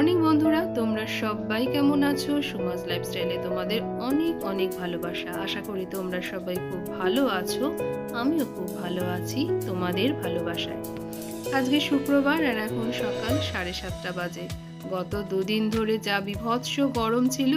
Morning বন্ধুরা, তোমরা সবাই কেমন আছো? সুমাজ লাইফস্টাইলে তোমাদের অনেক অনেক ভালোবাসা। আশা করি তোমরা সবাই খুব ভালো আছো। আমিও খুব ভালো আছি তোমাদের ভালোবাসায়। আজকে শুক্রবার আর এখন সকাল সাড়ে সাতটা বাজে। গত দুদিন ধরে যা বিভৎস গরম ছিল,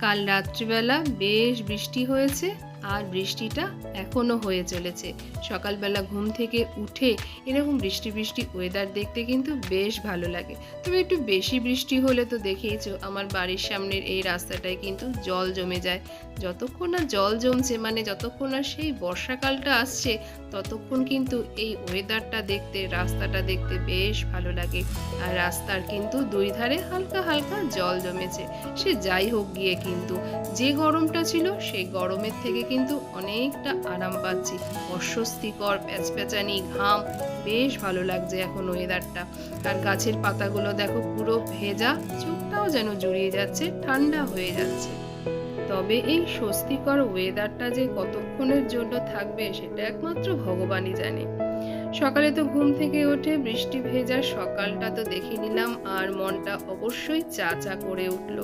কাল রাত্রিবেলা বেশ বৃষ্টি হয়েছে। আর বৃষ্টিটা এখনও হয়ে চলেছে। সকালবেলা ঘুম থেকে উঠে এরকম বৃষ্টি বৃষ্টি ওয়েদার দেখতে কিন্তু বেশ ভালো লাগে। তবে একটু বেশি বৃষ্টি হলে তো দেখেইছো, আমার বাড়ির সামনের এই রাস্তাটায় কিন্তু জল জমে যায়। যতক্ষণ না জল জমছে মানে যতক্ষণ না সেই বর্ষাকালটা আসছে, ততক্ষণ কিন্তু এই ওয়েদারটা দেখতে, রাস্তাটা দেখতে বেশ ভালো লাগে। আর রাস্তার কিন্তু দুই ধারে হালকা হালকা জল জমেছে। সে যাই হোক গিয়ে কিন্তু, যে গরমটা ছিল, সেই গরমের থেকে কিন্তু অনেকটা আরাম পাচ্ছি। অস্বস্তিকর, প্যাচপ্যাচানি, ঘাম, বেশ ভালো লাগছে এখন ওয়েদারটা আর গাছের পাতাগুলো দেখো পুরো ভেজা, চোখটাও যেন জুড়িয়ে যাচ্ছে, ঠান্ডা হয়ে যাচ্ছে। তবে এই স্বস্তিকর ওয়েদারটা যে কতক্ষণের জন্য থাকবে, সেটা একমাত্র ভগবানই জানে। সকালে তো ঘুম থেকে উঠে বৃষ্টি ভেজা সকালটা তো দেখে নিলাম আর মনটা অবশ্যই চা চা করে উঠল।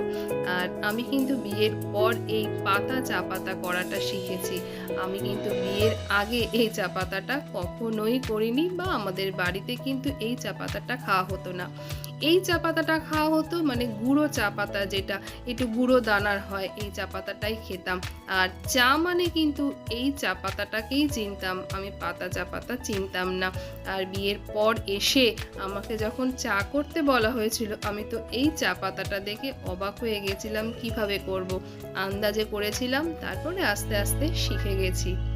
আর আমি কিন্তু বিয়ের পর এই পাতা চা পাতা করাটা শিখেছি। আমি কিন্তু বিয়ের আগে এই চা পাতাটা কখনোই করিনি বা আমাদের বাড়িতে কিন্তু এই চা পাতাটা খাওয়া হতো না। এই চা পাতাটা খাওয়া হতো মানে গুঁড়ো চা পাতা যেটা, একটু গুঁড়ো দানার হয়, এই চা পাতাটাই খেতাম। আর চা মানে কিন্তু এই চা পাতাটাকেই চিনতাম, আমি পাতা চা পাতা চিনতাম না। আর বিয়ের পর এসে আমাকে যখন চা করতে বলা হয়েছিল, আমি তো এই চা পাতাটা দেখে অবাক হয়ে গেছিলাম, কীভাবে করব? আন্দাজে করেছিলাম, তারপরে আস্তে আস্তে শিখে গেছি।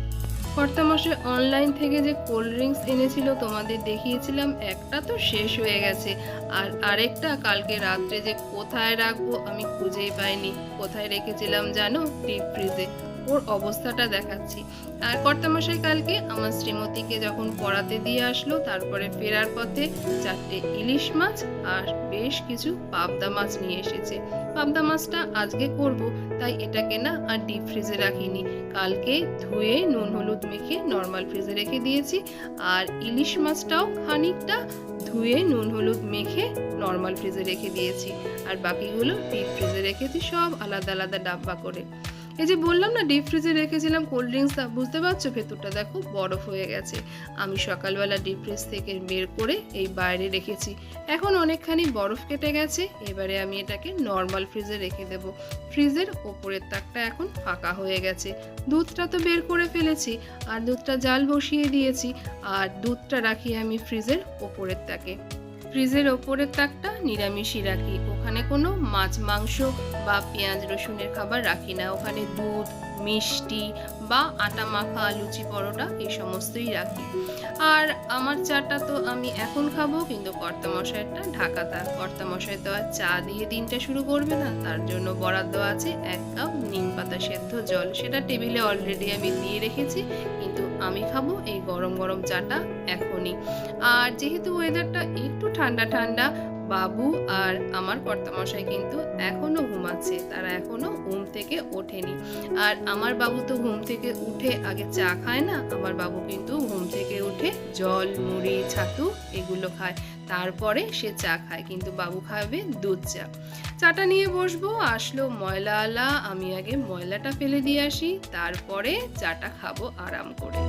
কর্তামশাই অনলাইন থেকে যে কোল্ড ড্রিঙ্কস এনেছিল তোমাদের দেখিয়েছিলাম, একটা তো শেষ হয়ে গেছে। আর আরেকটা, কালকে রাত্রে যে কোথায় রাখব আমি খুঁজেই পাইনি। কোথায় রেখেছিলাম জানো? ডিপ ফ্রিজে ওর অবস্থাটা দেখাচ্ছি। আর কর্তামশাই কালকে আমার শ্রীমতীকে যখন পড়াতে দিয়ে আসলো, তারপরে ফেরার পথে চারটে ইলিশ মাছ আর বেশ কিছু পাবদা মাছ নিয়ে এসেছে। পাবদা মাছটা আজকে করব, তাই এটাকে না আর ডিপ ফ্রিজে রাখিনি। কালকে ধুয়ে নুন হলুদ মেখে নর্মাল ফ্রিজে রেখে দিয়েছি আর ইলিশ মাছটাও খানিকটা ধুয়ে নুন হলুদ মেখে নর্মাল ফ্রিজে রেখে দিয়েছি। আর বাকিগুলো ডিপ ফ্রিজে রেখেছি, সব আলাদা আলাদা ডাব্বা করে। এই যে বললাম না ডিপ ফ্রিজে রেখেছিলাম কোল্ড ড্রিঙ্কসটা বুঝতে পারছ? ভেতরটা দেখো বরফ হয়ে গেছে। আমি সকালবেলা ডিপ ফ্রিজ থেকে বের করে এই বাইরে রেখেছি। এখন অনেকখানি বরফ কেটে গেছে, এবারে আমি এটাকে নর্মাল ফ্রিজে রেখে দেব। ফ্রিজের ওপরের তাকটা এখন ফাঁকা হয়ে গেছে। দুধটা তো বের করে ফেলেছি, আর দুধটা জাল বসিয়ে দিয়েছি, আর দুধটা রাখি আমি ফ্রিজের ওপরের তাকে। ফ্রিজের ওপরের তাকটা নিরামিষই রাখি ওখানে কোনো মাছ, মাংস বা পেঁয়াজ, রসুনের খাবার রাখি না। ওখানে দুধ, মিষ্টি বা আটা মাখা, লুচি, পরোটা এই সমস্তই রাখি। আর আমার চাটা তো আমি এখন খাব, কিন্তু কর্তামশাইটা ঢাকা থাক কর্তামশাই তো আর চা দিয়ে দিনটা শুরু করবে না। তার জন্য বরাদ্দ আছে এক কাপ নিম পাতা সেদ্ধ জল। সেটা টেবিলে অলরেডি আমি দিয়ে রেখেছি, কিন্তু আমি খাব এই গরম গরম চাটা এখনই। আর যেহেতু ওয়েদারটা একটু ঠান্ডা ঠান্ডা বাবু আর আমার কর্তামশাই কিন্তু এখনও ঘুমাচ্ছে। তারা এখনও ঘুম থেকে ওঠেনি। আর আমার বাবু তো ঘুম থেকে উঠে আগে চা খায় না, আমার বাবু কিন্তু ঘুম থেকে উঠে জল, মুড়ি, ছাতু এগুলো খায়। তারপরে সে চা খায়, কিন্তু বাবু খাবে দুধ চা। চাটা নিয়ে বসবো, আসলো ময়লা আলা, আমি আগে ময়লাটা ফেলে দিয়ে আসি, তারপরে চাটা খাব আরাম করে।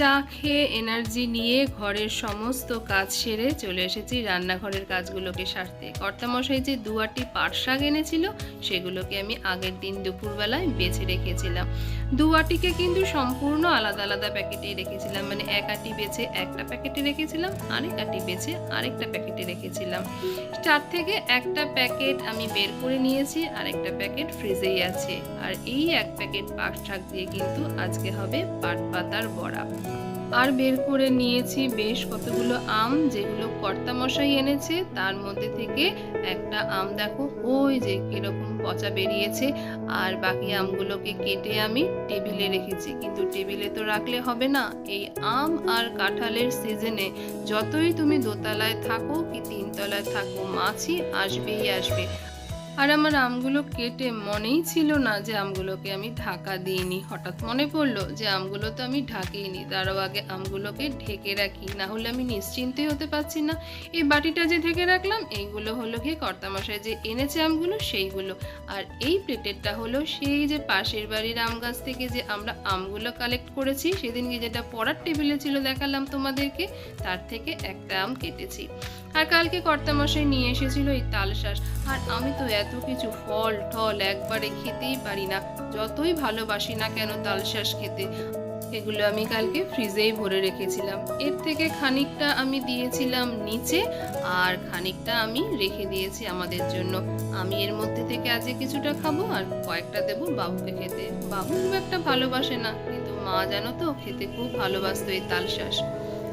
চা খেয়ে এনার্জি নিয়ে ঘরের সমস্ত কাজ সেরে চলে এসেছি রান্নাঘরের কাজগুলোকে সারতে। কর্তামশাই যে দুয়াটি পাট শাক এনেছিল, সেগুলোকে আমি আগের দিন দুপুরবেলায় বেছে রেখেছিলাম। দুয়াটিকে কিন্তু সম্পূর্ণ আলাদা আলাদা প্যাকেটেই রেখেছিলাম। মানে এক আটি বেছে একটা প্যাকেটে রেখেছিলাম, আরেক আটি বেছে আরেকটা প্যাকেটে রেখেছিলাম। চার থেকে একটা প্যাকেট আমি বের করে নিয়েছি আর একটা প্যাকেট ফ্রিজেই আছে। আর এই এক প্যাকেট পাট শাক দিয়ে কিন্তু আজকে হবে পাট পাতার বড়া। আর বের করে নিয়েছি বেশ কতগুলো আম, যেগুলো কর্তামশাই এনেছে। তার মধ্যে থেকে একটা আম দেখো, ওই যে কীরকম পচা বেরিয়েছে। আর বাকি আমগুলোকে কেটে আমি টেবিলে রেখেছি। কিন্তু টেবিলে তো রাখলে হবে না। এই আম আর কাঁঠালের সিজনে যতই তুমি দোতলায় থাকো কি তিনতলায় থাকো, মাছি আসবেই আসবে। আর আমার আমগুলো কেটে মনেই ছিল না যে আমগুলোকে আমি ঢাকা দিইনি। হঠাৎ মনে পড়ল যে আমগুলো তো আমি ঢাকিনি তারও আগে আমগুলোকে ঢেকে রাখি। না হলে আমি নিশ্চিন্তই হতে পারছি না। এই বাটিটা যে ঢেকে রাখলাম, এইগুলো হলো গিয়ে কর্তামশাই যে এনেছে আমগুলো, সেইগুলো। আর এই প্লেটেরটা হলো সেই যে পাশের বাড়ির আম গাছ থেকে যে আমরা আমগুলো কালেক্ট করেছি, সেদিনকে যেটা পড়ার টেবিলে ছিল দেখালাম তোমাদেরকে, তার থেকে একটা আম কেটেছি। আর কালকে কর্তামশাই নিয়ে এসেছিল এই তালশাঁস আর আমি তো এত কিছু ফল টল একবারে খেতেই পারি না। যতই ভালোবাসি না কেন তালশাঁস খেতে? এগুলো আমি কালকে ফ্রিজেই ভরে রেখেছিলাম। এর থেকে খানিকটা আমি দিয়েছিলাম নিচে আর খানিকটা আমি রেখে দিয়েছি আমাদের জন্য। আমি এর মধ্যে থেকে আজকে কিছুটা খাব আর কয়েকটা দেবো বাবুকে খেতে। বাবু খুব একটা ভালোবাসে না, কিন্তু মা জানো তো, খেতে খুব ভালোবাসতো এই তালশাঁস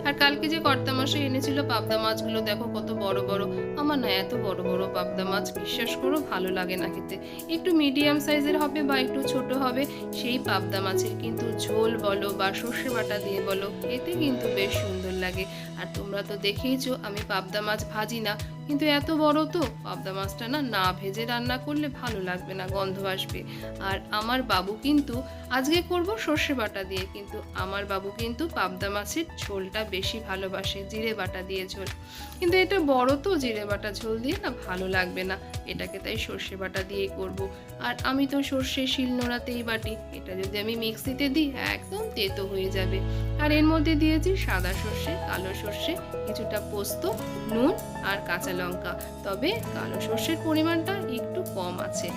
আর কালকে যে কর্তামশাই এনেছিল পাবদা মাছগুলো, দেখো কত বড় বড়। আমার না এত বড় বড় পাবদা মাছ, বিশ্বাস করো ভালো লাগে না খেতে। একটু মিডিয়াম সাইজের হবে বা একটু ছোট হবে, সেই পাবদা মাছের কিন্তু ঝোল বলো বা সর্ষে বাটা দিয়ে বলো, খেতে কিন্তু বেশ সুন্দর লাগে। আর তোমরা তো দেখেইছো, আমি পাবদা মাছ ভাজি না কিন্তু এত বড় তো? পাবদা মাছটা না না ভেজে রান্না করলে ভালো লাগবে না, গন্ধ আসবে। আর আমার বাবু কিন্তু আজকে করব সর্ষে বাটা দিয়ে, কিন্তু আমার বাবু কিন্তু পাবদা মাছের ঝোলটা বেশি ভালোবাসে, জিরে বাটা দিয়ে ঝোল। কিন্তু এটা বড় তো, জিরে বাটা ঝোল দিয়ে না ভালো লাগবে না। এটাকে তাই সর্ষে বাটা দিয়েই করব। আর আমি তো সর্ষে শিল নোড়াতেই বাটি, এটা যদি আমি মিক্সিতে দিই, একদম তেতো হয়ে যাবে। আর এর মধ্যে দিয়েছি সাদা সর্ষে, কালো সর্ষে, কিছুটা পোস্ত, নুন আর কাঁচা লঙ্কা তবে কালো সর্ষের পরিমাণটা একটু কম আছে।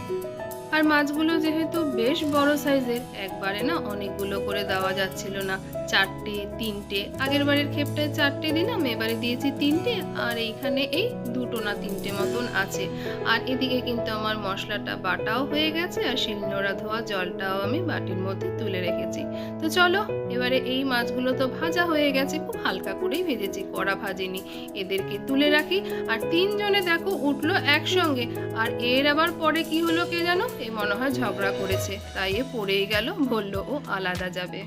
আর মাছগুলো যেহেতু বেশ বড় সাইজের, একবারে না অনেকগুলো করে দেওয়া যাচ্ছিল না। চারটে, তিনটে, আগের বাড়ির ক্ষেপটায় চারটে দিলাম, এবারে দিয়েছি তিনটে, আর এইখানে এই দুটো না তিনটে মতন আছে। আর এদিকে কিন্তু আমার মশলাটা বাটাও হয়ে গেছে, আর শিলনোড়া ধোয়া জলটাও আমি বাটির মধ্যে তুলে রেখেছি। তো চলো, এবারে এই মাছগুলো তো ভাজা হয়ে গেছে, খুব হালকা করেই ভেজেছি, কড়া ভাজিনি। এদেরকে তুলে রাখি, আর তিনজনে দেখো উঠল একসঙ্গে, আর এর আবার পরে কি হলো কে জানো? এ মনে হয় ঝগড়া করেছে। তাই এ পড়েই গেল, বলল, ও আলাদা যাবে।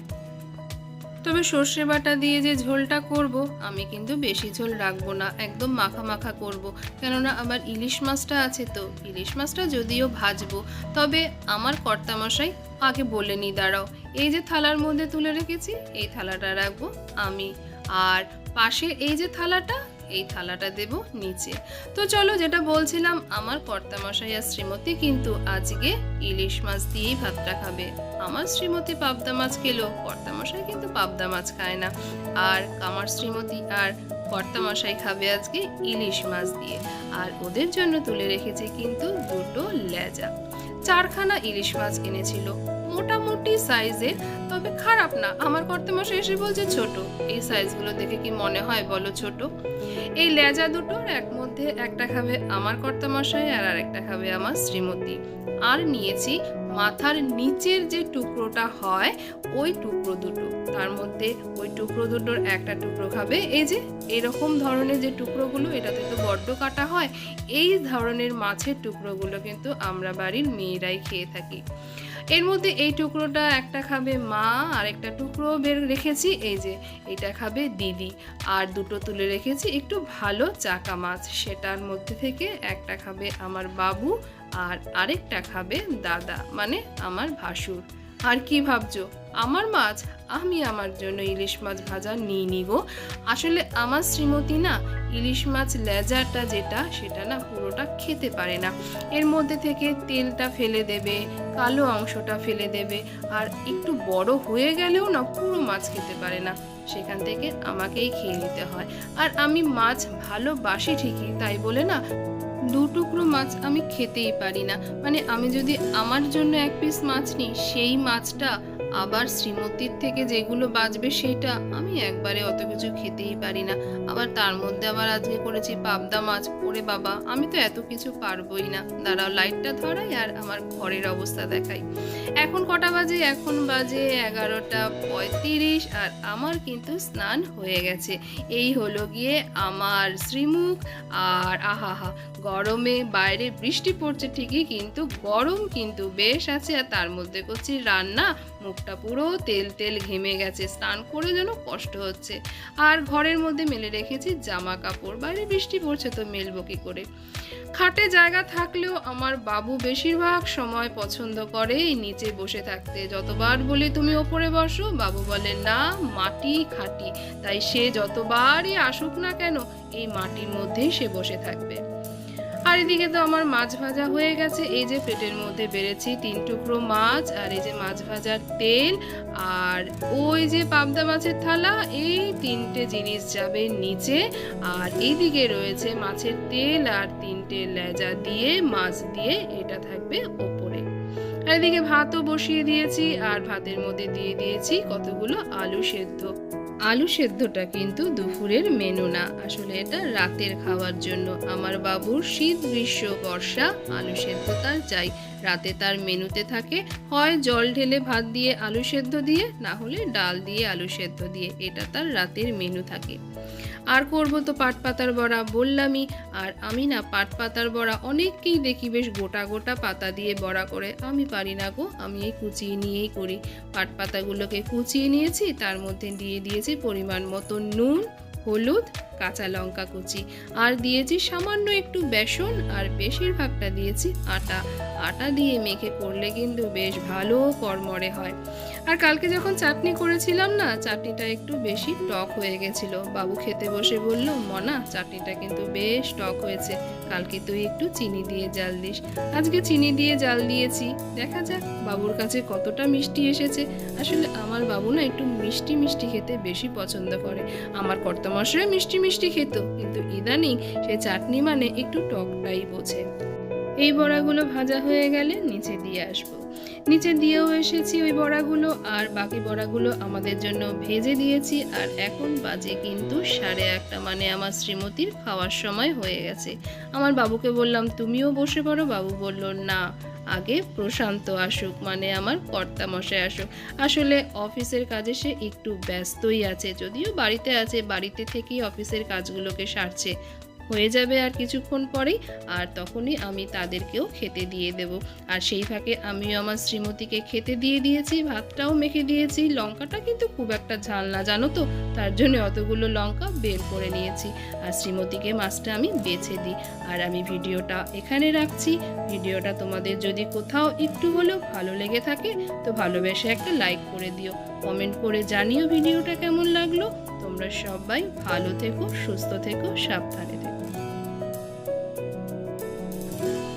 তবে সর্ষে বাটা দিয়ে যে ঝোলটা করব, আমি কিন্তু বেশি ঝোল রাখব না, একদম মাখা মাখা করব। কেননা আবার ইলিশ মাছটা আছে তো, ইলিশ মাছটা যদিও ভাজবো, তবে আমার কর্তামশাই আগে বলে নি, দাঁড়াও। এই যে থালার মধ্যে তুলে রেখেছি, এই থালাটা রাখব আমি। আর পাশে এই যে থালাটা এই থালাটা দেব নিচে। তো চলো যেটা বলছিলাম, আমার কর্তামশাই আর শ্রীমতী কিন্তু আজকে ইলিশ মাছ দিয়েই ভাতটা খাবে। আমার শ্রীমতী পাবদা মাছ খেলো, কর্তামশাই কিন্তু পাবদা মাছ খায় না। আর আমার শ্রীমতী আর কর্তামশাই খাবে আজকে ইলিশ মাছ দিয়ে। আর ওদের জন্য তুলে রেখেছে কিন্তু দুটো লেজা। চারখানা ইলিশ মাছ এনেছিল। মোটামুটি সাইজের, তবে খারাপ না। আমার কর্তামশাই এসে বলছে, ছোট। এই সাইজগুলো দেখে কি মনে হয় বলো, ছোট? এই লেজা দুটোর এক মধ্যে একটা খাবে আমার কর্তামশাই আর আরেকটা খাবে আমার শ্রীমতী। আর নিয়েছি মাথার নিচের যে টুকরোটা হয়, ওই টুকরো দুটো। তার মধ্যে ওই টুকরো দুটোর একটা টুকরো খাবে। এই যে, এরকম ধরনের যে টুকরোগুলো, এটাতে তো বড্ড কাটা হয়, এই ধরনের মাছের টুকরোগুলো কিন্তু আমরা বাড়ির মেয়েরাই খেয়ে থাকি। এর মধ্যে এই টুকরোটা একটা খাবে মা, আর একটা টুকরো বের রেখেছি, এই যে, এটা খাবে দিদি। আর দুটো তুলে রেখেছি, একটু ভালো চাকা মাছ, সেটার মধ্যে থেকে একটা খাবে আমার বাবু আর আরেকটা খাবে দাদা মানে আমার ভাসুর। আর কি ভাবছ? আমার মাছ? আমি আমার জন্য ইলিশ মাছ ভাজা নিয়ে নিব। আসলে আমার শ্রীমতী না ইলিশ মাছ লেজারটা যেটা, সেটা না পুরোটা খেতে পারে না। এর মধ্যে থেকে তেলটা ফেলে দেবে, কালো অংশটা ফেলে দেবে, আর একটু বড় হয়ে গেলেও না পুরো মাছ খেতে পারে না। সেখান থেকে আমাকেই খেয়ে নিতে হয়। আর আমি মাছ ভালোবাসি ঠিকই, তাই বলে না দু টুকরো মাছ আমি খেতেই পারি না। মানে আমি যদি আমার জন্য এক পিস মাছ নিই, সেই মাছটা আবার শ্রীমতীর থেকে যেগুলো বাঁচবে সেটা আমি একবারে অত কিছু খেতেই পারি না। আবার তার মধ্যে আবার আজকে করেছি পাবদা মাছ। ওরে বাবা, আমি তো এত কিছু পারবই না। দাঁড়াও লাইটটা ধরাই আর আমার ঘরের অবস্থা দেখাই। এখন কটা বাজে? এখন বাজে এগারোটা পঁয়ত্রিশ আর আমার কিন্তু স্নান হয়ে গেছে। এই হলো গিয়ে আমার শ্রীমুখ আর আহাহা গরমে বাইরে বৃষ্টি পড়ছে ঠিকই, কিন্তু গরম কিন্তু বেশ আছে। আর তার মধ্যে করছি রান্না, মুখটা পুরো তেল তেল ঘেমে গেছে, স্নান করে যেন কষ্ট হচ্ছে। আর ঘরের মধ্যে মেলে রেখেছি জামা কাপড় বাইরে বৃষ্টি পড়ছে তো মেলবো কি করে? খাটে জায়গা থাকলেও আমার বাবু বেশিরভাগ সময় পছন্দ করে নিচে বসে থাকতে। যতবার বলি তুমি ওপরে বসো, বাবু বলে, না, মাটি খাটি। তাই সে যতবারই আসুক না কেন, এই মাটির মধ্যেই সে বসে থাকবে। আর এদিকে তো আমার মাছ ভাজা হয়ে গেছে। এই যে প্লেটের মধ্যে বেড়েছি তিন টুকরো মাছ আর এই যে মাছ ভাজার তেল আর ওই যে পাবদা মাছের থালা, এই তিনটে জিনিস যাবে নিচে। আর এইদিকে রয়েছে মাছের তেল আর তিনটে লেজা দিয়ে, মাছ দিয়ে এটা থাকবে ওপরে। আর এদিকে ভাতও বসিয়ে দিয়েছি আর ভাতের মধ্যে দিয়ে দিয়েছি কতগুলো আলু সেদ্ধ। আলু সেদ্ধটা কিন্তু দুপুরের মেনু না। আসলে এটা রাতের খাওয়ার জন্য। আমার বাবুর শীত গ্রীষ্ম বর্ষা আলু সেদ্ধ তার চাই রাতে তার মেনুতে থাকে, হয় জল ঢেলে ভাত দিয়ে আলু সেদ্ধ দিয়ে, না হলে ডাল দিয়ে আলু সেদ্ধ দিয়ে। এটা তার রাতের মেনু থাকে। আর করব তো পাট পাতার বড়া বললামই। আর আমি না পাট পাতার বড়া অনেককেই দেখি বেশ গোটা গোটা পাতা দিয়ে বড়া করে। আমি পারি না গো, আমি এই কুচিয়ে নিয়েই করি। পাট পাতাগুলোকে কুচিয়ে নিয়েছি, তার মধ্যে দিয়ে দিয়েছি পরিমাণ মতো নুন, হলুদ কাঁচা লঙ্কা কুচি, আর দিয়েছি সামান্য একটু বেসন, আর বেশিরভাগটা দিয়েছি আটা। আটা দিয়ে মেখে করলে কিন্তু বেশ ভালো কড়মড়ে হয়। আর কালকে যখন চাটনি করেছিলাম না, চাটনিটা একটু বেশি টক হয়ে গেছিল। বাবু খেতে বসে বলল, মনা, চাটনিটা কিন্তু বেশ টক হয়েছে। কালকে তুই একটু চিনি দিয়ে জাল দিস। আজকে চিনি দিয়ে জাল দিয়েছি। দেখা যাক বাবুর কাছে কতটা মিষ্টি এসেছে। আসলে আমার বাবু না একটু মিষ্টি মিষ্টি খেতে বেশি পছন্দ করে। আমার কর্তামশাই মিষ্টি মিষ্টি খেত, কিন্তু ইদানিং সে চাটনি মানে একটু টকটাই বোঝে। এই বড়াগুলো ভাজা হয়ে গেলে নিচে দিয়ে আসব। নিচে দিয়েও এসেছি ওই বড়াগুলো, আর বাকি বড়াগুলো আমাদের জন্য ভেজে দিয়েছি, আর এখন বাজে কিন্তু সাড়ে একটা মানে আমার শ্রীমতীর খাওয়ার সময় হয়ে গেছে। আমার বাবুকে বললাম, তুমিও বসে পড়ো? বাবু বলল, না। আগে প্রশান্ত আসুক মানে আমার কর্তা মশাই আসুক। আসলে অফিসের কাজে সে একটু ব্যস্তই আছে, যদিও বাড়িতে আছে, বাড়িতে থেকেই অফিসের কাজগুলোকে সারছে। হয়ে যাবে আর কিছুক্ষণ পরেই, আর তখনই আমি তাদেরকেও খেতে দিয়ে দেব। আর সেই ফাঁকে আমিও আমার শ্রীমতীকে খেতে দিয়ে দিয়েছি, ভাতটাও মেখে দিয়েছি, লঙ্কাটা কিন্তু খুব একটা ঝাল না, জানো তো? তার জন্য অতগুলো লঙ্কা বের করে নিয়েছি। আর শ্রীমতীকে মাছটা আমি বেছে দিই। আর আমি ভিডিওটা এখানে রাখছি। ভিডিওটা তোমাদের যদি কোথাও একটু হলেও ভালো লেগে থাকে, তো ভালোবেসে একটা লাইক করে দিও। কমেন্ট করে জানিও ভিডিওটা কেমন লাগল। তোমরা সবাই ভালো থেকো, সুস্থ থেকো, সাবধানে